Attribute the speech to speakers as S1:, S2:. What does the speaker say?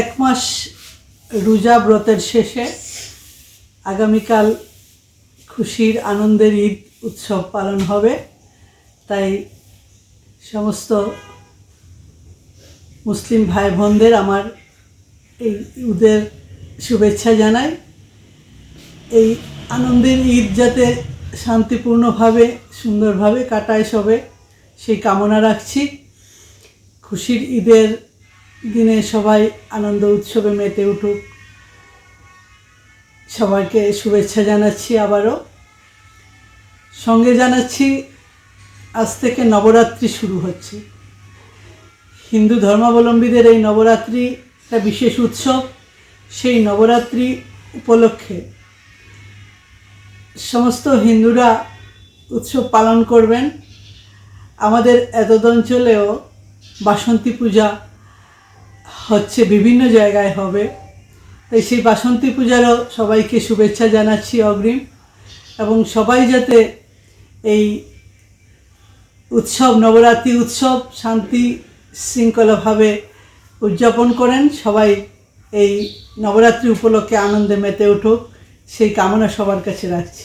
S1: এক মাস রোজা ব্রতের শেষে আগামীকাল খুশির, আনন্দের ঈদ উৎসব পালন হবে। তাই সমস্ত মুসলিম ভাই বোনদের আমার এই ঈদের শুভেচ্ছা জানাই। এই আনন্দের ঈদ যাতে শান্তিপূর্ণভাবে, সুন্দরভাবে কাটায় সবে, সেই কামনা রাখছি। খুশির ঈদের দিনে সবাই আনন্দ উৎসবে মেতে উঠুক। সবাইকে শুভেচ্ছা জানাচ্ছি আবারও। সঙ্গে জানাচ্ছি, আজ থেকে নবরাত্রি শুরু হচ্ছে। হিন্দু ধর্মাবলম্বীদের এই নবরাত্রি একটা বিশেষ উৎসব। সেই নবরাত্রি উপলক্ষে সমস্ত হিন্দুরা উৎসব পালন করবেন। আমাদের এতদ অঞ্চলেও বাসন্তী পূজা হচ্ছে বিভিন্ন জায়গায় হবে। তাই সেই বাসন্তী পূজারও সবাইকে শুভেচ্ছা জানাচ্ছি অগ্রিম। এবং সবাই যাতে এই উৎসব, নবরাত্রি উৎসব শান্তি শৃঙ্খলাভাবে উদযাপন করেন, সবাই এই নবরাত্রি উপলক্ষে আনন্দে মেতে উঠুক। সেই কামনা সবার কাছে রাখছি।